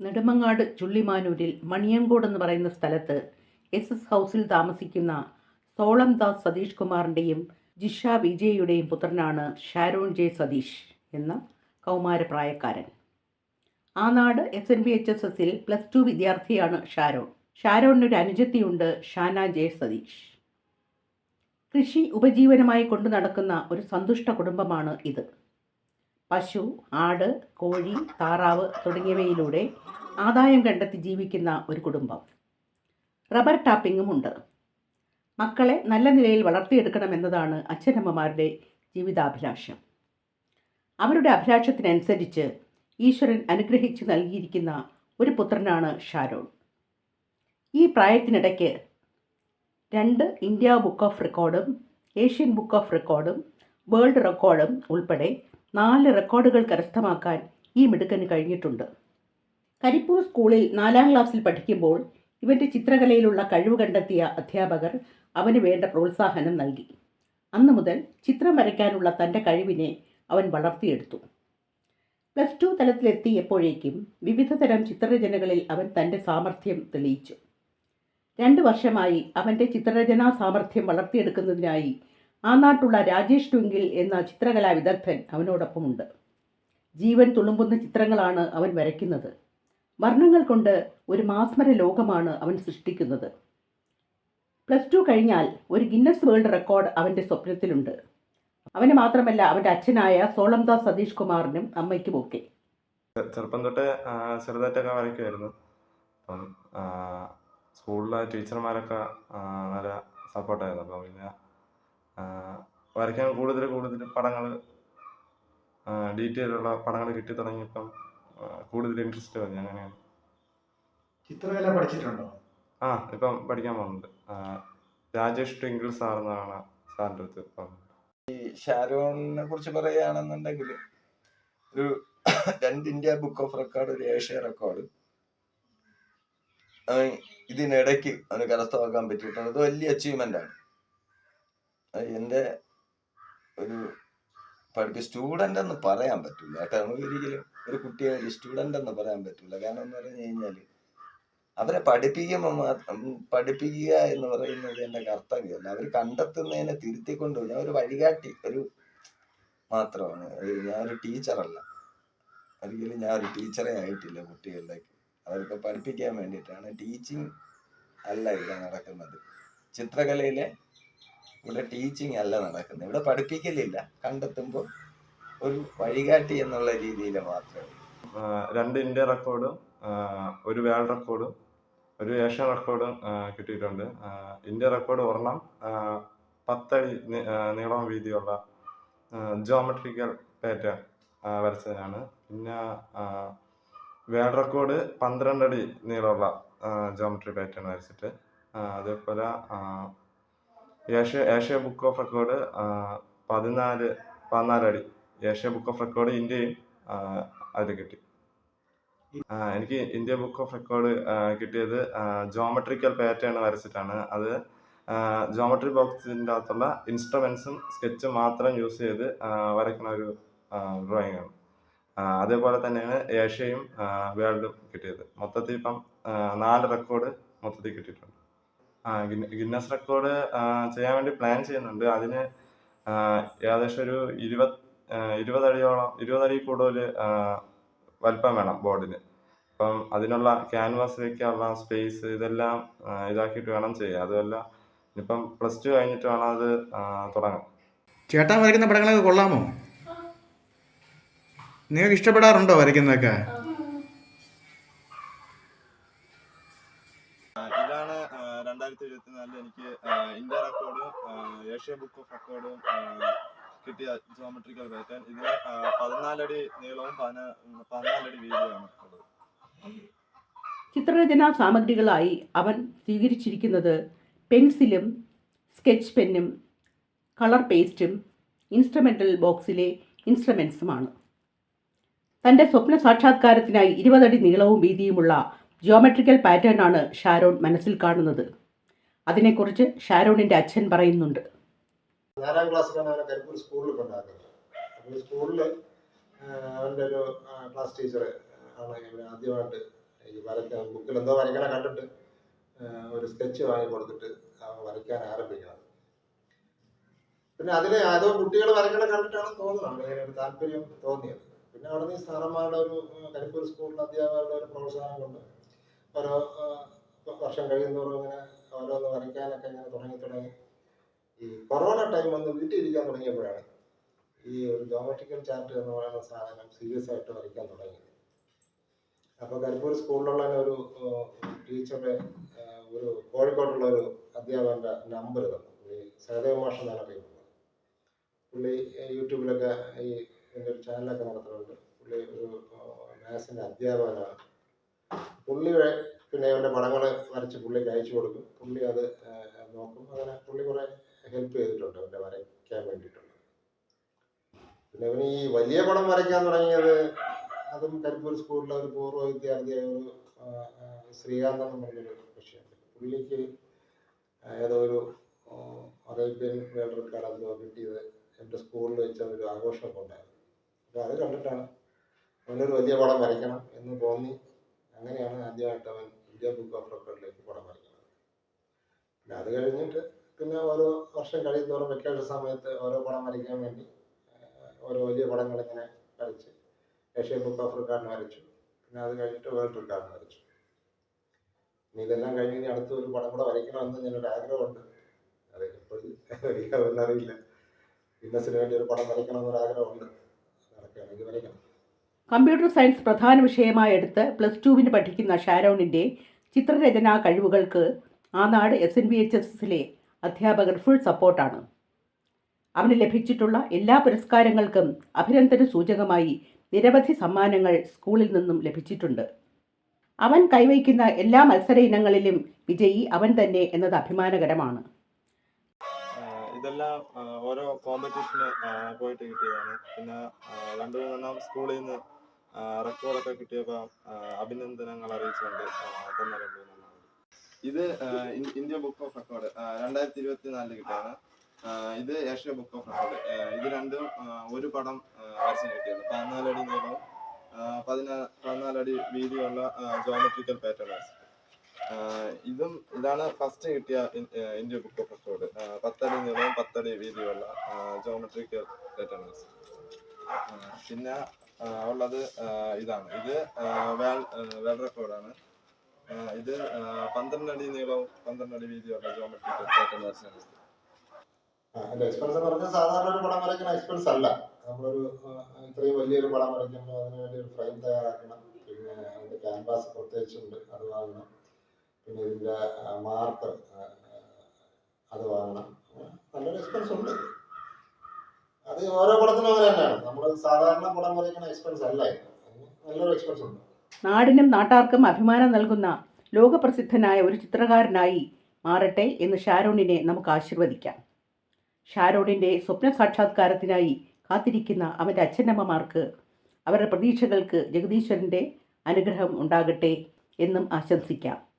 നെടുമങ്ങാട് ചുള്ളിമാനൂരിൽ മണിയങ്കോട് എന്ന് പറയുന്ന സ്ഥലത്ത് എസ് എസ് ഹൗസിൽ താമസിക്കുന്ന സോളം ദാസ് സതീഷ് കുമാറിന്റെയും ജിഷ വിജയയുടെയും പുത്രനാണ് ഷാരോൺ ജെ സതീഷ് എന്ന കൗമാരപ്രായക്കാരൻ. Aanad S N B H S എസിൽ പ്ലസ് ടു വിദ്യാർത്ഥിയാണ് ഷാരോൺ. ഷാരോണിനൊരു അനുജത്തിയുണ്ട് ഷാന ജെ സതീഷ്. കൃഷി ഉപജീവനമായി കൊണ്ടു നടക്കുന്ന ഒരു സന്തുഷ്ട കുടുംബമാണ് ഇത്. പശു ആട് കോഴി താറാവ് തുടങ്ങിയവയിലൂടെ ആദായം കണ്ടെത്തി ജീവിക്കുന്ന ഒരു കുടുംബം. റബ്ബർ ടാപ്പിങ്ങും ഉണ്ട്. മക്കളെ നല്ല നിലയിൽ വളർത്തിയെടുക്കണമെന്നതാണ് അച്ഛനമ്മമാരുടെ ജീവിതാഭിലാഷം. അവരുടെ അഭിലാഷത്തിനനുസരിച്ച് ഈശ്വരൻ അനുഗ്രഹിച്ച് നൽകിയിരിക്കുന്ന ഒരു പുത്രനാണ് ഷാരോൺ. ഈ പ്രായത്തിനിടയ്ക്ക് രണ്ട് ഇന്ത്യ ബുക്ക് ഓഫ് റെക്കോർഡും ഏഷ്യൻ ബുക്ക് ഓഫ് റെക്കോർഡും വേൾഡ് റെക്കോർഡും ഉൾപ്പെടെ നാല് റെക്കോർഡുകൾ കരസ്ഥമാക്കാൻ ഈ മിടുക്കന് കഴിഞ്ഞിട്ടുണ്ട്. കരിപ്പൂർ സ്കൂളിൽ നാലാം ക്ലാസ്സിൽ പഠിക്കുമ്പോൾ ഇവന്റെ ചിത്രകലയിലുള്ള കഴിവ് കണ്ടെത്തിയ അധ്യാപകർ അവന് വേണ്ട പ്രോത്സാഹനം നൽകി. അന്നു മുതൽ ചിത്രം വരയ്ക്കാനുള്ള തന്റെ കഴിവിനെ അവൻ വളർത്തിയെടുത്തു. പ്ലസ് ടു തലത്തിലെത്തിയപ്പോഴേക്കും വിവിധ തരം ചിത്രരചനകളിൽ അവൻ തന്റെ സാമർഥ്യം തെളിയിച്ചു. രണ്ട് വർഷമായി അവന്റെ ചിത്രരചനാ സാമർഥ്യം വളർത്തിയെടുക്കുന്നതിനായി ആ നാട്ടുള്ള രാജേഷ് ട്വിങ്കിൽ എന്ന ചിത്രകലാ വിദഗ്ധൻ അവനോടൊപ്പമുണ്ട്. ജീവൻ തുളുമ്പുന്ന ചിത്രങ്ങളാണ് അവൻ വരയ്ക്കുന്നത്. വർണങ്ങൾ കൊണ്ട് ഒരു മാസ്മര ലോകമാണ് അവൻ സൃഷ്ടിക്കുന്നത്. പ്ലസ് ടു കഴിഞ്ഞാൽ ഒരു ഗിന്നസ് വേൾഡ് റെക്കോർഡ് അവന്റെ സ്വപ്നത്തിലുണ്ട്. അവന് മാത്രമല്ല അവന്റെ അച്ഛനായ സോളംദാസ് സതീഷ് കുമാറിനും അമ്മയ്ക്കും ഒക്കെ. ചെറുപ്പം തൊട്ട് ചെറുതായിട്ടൊക്കെ വരയ്ക്കുമായിരുന്നു. അപ്പം സ്കൂളിലെ ടീച്ചർമാരൊക്കെ നല്ല സപ്പോർട്ടായിരുന്നു. അപ്പം പിന്നെ വരയ്ക്കാൻ കൂടുതൽ കൂടുതൽ പടങ്ങൾ ഡീറ്റെയിൽ ഉള്ള പടങ്ങൾ കിട്ടി തുടങ്ങിയപ്പം കൂടുതൽ ഇൻട്രസ്റ്റ് വന്നു അങ്ങനെയാണ്. ചിത്രകല പഠിച്ചിട്ടുണ്ടോ? ആ ഇപ്പം പഠിക്കാൻ പോകുന്നുണ്ട്. രാജേഷ് ട്വിങ്കിൾ സാർ എന്നാണ് സാറിന്റെ അടുത്ത് പറഞ്ഞത് ഷാരോണിനെ കുറിച്ച് പറയുകയാണെന്നുണ്ടെങ്കിൽ ഒരു രണ്ട് ഇന്ത്യ ബുക്ക് ഓഫ് റെക്കോർഡ് ഒരു ഏഷ്യ റെക്കോർഡ് ഇതിനിടയ്ക്ക് അവന് കരസ്ഥമാക്കാൻ പറ്റിയിട്ടുണ്ട്. അത് വലിയ അച്ചീവ്മെന്റ് ആണ്. എന്റെ ഒരു പഠിപ്പ് സ്റ്റുഡന്റ് എന്ന് പറയാൻ പറ്റില്ല കേട്ടോ. നമുക്ക് ഒരിക്കലും ഒരു കുട്ടിയെ സ്റ്റുഡന്റ് എന്ന് പറയാൻ പറ്റില്ല കാരണം എന്ന് പറഞ്ഞു കഴിഞ്ഞാൽ അവരെ പഠിപ്പിക്കുമ്പോൾ മാത്രം പഠിപ്പിക്കുക എന്ന് പറയുന്നത് എന്റെ കർത്തവ്യമല്ല. അവർ കണ്ടെത്തുന്നതിനെ തിരുത്തിക്കൊണ്ട് ഞാൻ ഒരു വഴികാട്ടി ഒരു മാത്രമാണ്. ഞാൻ ഒരു ടീച്ചറല്ല ഒരിക്കലും ഞാൻ ഒരു ടീച്ചറെ ആയിട്ടില്ല കുട്ടികളിലേക്ക് അവർക്ക് പഠിപ്പിക്കാൻ വേണ്ടിയിട്ടാണ് ടീച്ചിങ് അല്ല ഇവിടെ നടക്കുന്നത്. ചിത്രകലയിലെ ഇവിടെ ടീച്ചിങ് അല്ല നടക്കുന്നത്. ഇവിടെ പഠിപ്പിക്കലില്ല. കണ്ടെത്തുമ്പോൾ ഒരു വഴികാട്ടി എന്നുള്ള രീതിയിൽ മാത്രമേ രണ്ട് ഇന്ത്യ റെക്കോർഡും ഒരു വേൾഡ് റെക്കോർഡും ഒരു ഏഷ്യൻ റെക്കോർഡും കിട്ടിയിട്ടുണ്ട്. ഇന്ത്യ റെക്കോർഡ് ഒരെണ്ണം പത്തടി നീളം വീതിയുള്ള ജോമെട്രിക്കൽ പാറ്റേൺ വരച്ചതിനാണ്. പിന്നെ വേൾഡ് റെക്കോർഡ് പന്ത്രണ്ടടി നീളമുള്ള ജോമെട്രി പാറ്റേൺ വരച്ചിട്ട് അതേപോലെ Asia Asia book of record പതിനാല് പതിനാലടി ഏഷ്യ ബുക്ക് ഓഫ് റെക്കോർഡ് ഇന്ത്യയും അതിൽ കിട്ടി. എനിക്ക് ഇന്ത്യ ബുക്ക് ഓഫ് റെക്കോർഡ് കിട്ടിയത് ജോമെട്രിക്കൽ പാറ്റേൺ വരച്ചിട്ടാണ്. അത് ജോമെട്രി ബോക്സിന്റെ അകത്തുള്ള ഇൻസ്ട്രുമെൻസും സ്കെച്ചും മാത്രം യൂസ് ചെയ്ത് വരയ്ക്കുന്ന ഒരു ഡ്രോയിങ് ആണ്. അതേപോലെ തന്നെയാണ് ഏഷ്യയും വേൾഡും കിട്ടിയത്. മൊത്തത്തിൽ ഇപ്പം നാല് റെക്കോർഡ് മൊത്തത്തിൽ കിട്ടിയിട്ടുണ്ട്. ഗിന്നസ് റെക്കോർഡ് ചെയ്യാൻ വേണ്ടി പ്ലാൻ ചെയ്യുന്നുണ്ട്. അതിന് ഏകദേശം ഒരു ഇരുപത് ഇരുപതടിയോളം ഇരുപതടി കൂടുതൽ വലിപ്പം വേണം ബോർഡിന്. അപ്പം അതിനുള്ള ക്യാൻവാസ് വയ്ക്കാനുള്ള സ്പേസ് ഇതെല്ലാം ഇതാക്കിയിട്ട് വേണം ചെയ്യുക അതുമല്ല ഇനിയിപ്പം പ്ലസ് ടു കഴിഞ്ഞിട്ട് വേണം അത് തുടങ്ങാം ചേട്ടാൻ വരയ്ക്കുന്ന പടങ്ങളൊക്കെ കൊള്ളാമോ? നിങ്ങൾക്ക് ഇഷ്ടപ്പെടാറുണ്ടോ വരയ്ക്കുന്നതൊക്കെ? ഇരുപത്തിനാലിൽ എനിക്ക് ഇന്ത്യ റെക്കോർഡും ഏഷ്യ ബുക്ക് ഓഫ് റെക്കോർഡും കിട്ടിയ ജോമെട്രിക്കൽ പാറ്റേൺ ഇതിന് പതിനാലടി നീളവും പതിനാലടി വീതിയുമാണ് ഉള്ളത്. ചിത്രരചനാ സാമഗ്രികളായി അവൻ സ്വീകരിച്ചിരിക്കുന്നത് പെൻസിലും സ്കെച്ച് പെന്നും കളർ പേസ്റ്റും ഇൻസ്ട്രുമെന്റൽ ബോക്സിലെ ഇൻസ്ട്രുമെൻസുമാണ് തന്റെ സ്വപ്ന സാക്ഷാത്കാരത്തിനായി ഇരുപതടി നീളവും വീതിയുമുള്ള ജിയോമെട്രിക്കൽ പാറ്റേണാണ് ഷാരോൺ മനസ്സിൽ കാണുന്നത്. അതിനെക്കുറിച്ച് ഷാരോണിന്റെ അച്ഛൻ പറയുന്നുണ്ട്. നാലാം ക്ലാസ്സിലാണ് അവനെ കരിപ്പൂർ സ്കൂളിൽ കൊണ്ടാക്കുന്നത് അപ്പോൾ സ്കൂളിൽ അവന്റെ ഒരു ക്ലാസ് ടീച്ചർ ആണ് ഇവൻ ആദ്യമായിട്ട് ഈ വരയ്ക്കാൻ ബുക്കിൽ എന്തോ വരയ്ക്കണ കണ്ടിട്ട് ഒരു സ്കെച്ച് വാങ്ങി കൊടുത്തിട്ട് അവൻ വരയ്ക്കാൻ ആരംഭിക്കുന്നത് പിന്നെ അതിൽ അതോ കുട്ടികൾ വരയ്ക്കണ കണ്ടിട്ടാണ് തോന്നുന്നത്. അങ്ങനെ ഒരു താല്പര്യം തോന്നിയത്. പിന്നെ അവിടെ നിന്ന് സാറന്മാരുടെ ഒരു കരിപ്പൂർ സ്കൂളിലെ അധ്യാപകരുടെ ഒരു പ്രോത്സാഹനം കൊണ്ട് ഓരോ വർഷം കഴിയുന്നതോറും ഇങ്ങനെ ഓരോന്ന് വരയ്ക്കാനൊക്കെ ഇങ്ങനെ തുടങ്ങി തുടങ്ങി. ഈ കൊറോണ ടൈം വന്ന് വീട്ടിൽ ഇരിക്കാൻ തുടങ്ങിയപ്പോഴാണ് ഈ ഒരു ജോമെട്രിക്കൽ ചാർട്ട് എന്ന് പറയുന്ന സാധനം സീരിയസ് ആയിട്ട് വരയ്ക്കാൻ തുടങ്ങി അപ്പോൾ കരിപ്പൂർ സ്കൂളിലുള്ള ഒരു ടീച്ചറുടെ ഒരു കോഴിക്കോടുള്ള ഒരു അധ്യാപകന്റെ നമ്പർ തന്നു പുള്ളി സഹദേവ മാഷ് എന്നാണ് പുള്ളി യൂട്യൂബിലൊക്കെ ഈ എന്റെ ഒരു ചാനലൊക്കെ നടത്തുന്നുണ്ട്. പുള്ളി ഒരു മാത്സിന്റെ അധ്യാപകനാണ്. പുള്ളി വേ- പിന്നെ ഇവന്റെ പടങ്ങൾ വരച്ച് പുള്ളിക്ക് അയച്ചു കൊടുക്കും. പുള്ളി അത് നോക്കും. അങ്ങനെ പുള്ളി കുറേ ഹെൽപ്പ് ചെയ്തിട്ടുണ്ട് അവന്റെ വരയ്ക്കാൻ വേണ്ടിയിട്ടുള്ളത് പിന്നെ ഇവന് ഈ വലിയ പടം വരയ്ക്കാൻ തുടങ്ങിയത് അതും കരിപ്പൂർ സ്കൂളിലെ ഒരു പൂർവ വിദ്യാർത്ഥിയായ ഒരു ശ്രീകാന്ത് എന്ന് പറഞ്ഞൊരു വിഷയമുണ്ട് പുള്ളിക്ക് ഏതോ ഒരു അറേബ്യൻ വേൾഡ് റെക്കോർഡ് എന്തോ കിട്ടിയത് എന്റെ സ്കൂളിൽ വെച്ച് ഒരു ആഘോഷമൊക്കെ ഉണ്ടായിരുന്നു അപ്പോൾ അത് കണ്ടിട്ടാണ് അവനൊരു വലിയ പടം വരയ്ക്കണം എന്ന് തോന്നി. അങ്ങനെയാണ് ആദ്യമായിട്ട് അവൻ ഇന്ത്യ ബുക്ക് ഓഫ് റെക്കോർഡിലേക്ക് പടം വരയ്ക്കുന്നത് പിന്നെ അത് കഴിഞ്ഞിട്ട് പിന്നെ ഓരോ വർഷം കഴിയുന്നതോറും വെക്കേഷൻ സമയത്ത് ഓരോ പടം വരയ്ക്കാൻ വേണ്ടി ഓരോ വലിയ പടങ്ങൾ ഇങ്ങനെ വരച്ച് ഏഷ്യൻ ബുക്ക് ഓഫ് റെക്കോർഡിന് വരച്ചു. പിന്നെ അത് കഴിഞ്ഞിട്ട് വേൾഡ് റെക്കോർഡിന് വരച്ചു. ഇനി ഇതെല്ലാം കഴിഞ്ഞ് ഇനി അടുത്ത ഒരു പടം കൂടെ വരയ്ക്കണമെന്ന് ഞാനൊരു ആഗ്രഹമുണ്ട്. അത് എപ്പോഴും അറിയില്ല. ഫിറ്റ്നസിന് വേണ്ടി ഒരു പടം വരയ്ക്കണമെന്നൊരു ആഗ്രഹമുണ്ട്. നടക്കുകയാണെങ്കിൽ വരയ്ക്കണം. കമ്പ്യൂട്ടർ സയൻസ് പ്രധാന വിഷയമായി എടുത്ത് പ്ലസ് ടുവിന് പഠിക്കുന്ന ഷാരോണിന്റെ ചിത്രരചനാ കഴിവുകൾക്ക് Aanad S N B H S എസിലെ അധ്യാപകർ ഫുൾ സപ്പോർട്ടാണ് അവന് ലഭിച്ചിട്ടുള്ള എല്ലാ പുരസ്കാരങ്ങൾക്കും അഭിനന്ദന സൂചകമായി നിരവധി സമ്മാനങ്ങൾ സ്കൂളിൽ നിന്നും ലഭിച്ചിട്ടുണ്ട്. അവൻ കൈവയ്ക്കുന്ന എല്ലാ മത്സര ഇനങ്ങളിലും വിജയി അവൻ തന്നെ എന്നത് അഭിമാനകരമാണ്. ഇതെല്ലാം ഓരോ കോമ്പറ്റീഷന് പോയിട്ട് കിട്ടിയതാണ്. പിന്നെ രണ്ടു മൂന്നെണ്ണം സ്കൂളിൽ നിന്ന് റെക്കോർഡൊക്കെ കിട്ടിയപ്പോൾ അഭിനന്ദനങ്ങൾ അറിയിച്ചുകൊണ്ട് ഇത് ഇന്ത്യ ബുക്ക് ഓഫ് റെക്കോർഡ് രണ്ടായിരത്തി ഇരുപത്തി നാലിൽ കിട്ടിയാണ് ഇത് ഏഷ്യ ബുക്ക് ഓഫ് റെക്കോർഡ് ഇത് രണ്ടും ഒരു പടം വരച്ചു കിട്ടിയത്. പതിനാലടി നീളവും പതിനാ പതിനാലടി വീതിയുള്ള ജോമെട്രിക്കൽ പാറ്റേൺസ് ഇതും ഇതാണ് ഫസ്റ്റ് കിട്ടിയ ഇന്ത്യ ബുക്ക് ഓഫ് റെക്കോർഡ് പത്തടി നീളവും പത്തടി വീതിയുള്ള ജോമെട്രിക്കൽ പാറ്റേൺസ് പിന്നെ ആഹ് ഉള്ളത് ഇതാണ്. ഇത് വേൾ വേൾഡ് റെക്കോർഡാണ്. ഇത് പന്ത്രണ്ട് അടി നീളവും പന്ത്രണ്ട് അടി വീതിയുള്ള ആ, അതിന്റെ എക്സ്പെൻസ് എന്ന് സാധാരണ ഒരു പടം വരയ്ക്കുന്ന എക്സ്പെൻസ് അല്ല. നമ്മളൊരു ഇത്രയും വലിയൊരു പടം വരയ്ക്കുമ്പോൾ അതിന് വേണ്ടി ഒരു ഫ്രെയിം തയ്യാറാക്കണം. പിന്നെ അതിന്റെ ക്യാൻവാസ് പ്രത്യേകിച്ചുണ്ട് അത് വാങ്ങണം. പിന്നെ ഇതിന്റെ മാർക്കർ അത് വാങ്ങണം. നല്ലൊരു എക്സ്പെൻസ് ഉണ്ട്. അത് ഓരോ പടത്തിനും അങ്ങനെ തന്നെയാണ്. സാധാരണ ഗുണം വരയ്ക്കുന്ന എക്സ്പെൻസ് അല്ല നല്ലൊരു എക്സ്പെൻസ് ഉണ്ട്. നാടിനും നാട്ടാർക്കും അഭിമാനം നൽകുന്ന ലോകപ്രസിദ്ധനായ ഒരു ചിത്രകാരനായി മാറട്ടെ എന്ന് ഷാരോണിനെ നമുക്ക് ആശീർവദിക്കാം. ഷാരോണിന്റെ സ്വപ്ന സാക്ഷാത്കാരത്തിനായി കാത്തിരിക്കുന്ന അവന്റെ അച്ഛനമ്മമാർക്ക് അവരുടെ പ്രതീക്ഷകൾക്ക് ജഗദീശ്വരന്റെ അനുഗ്രഹം ഉണ്ടാകട്ടെ എന്നും ആശംസിക്കാം.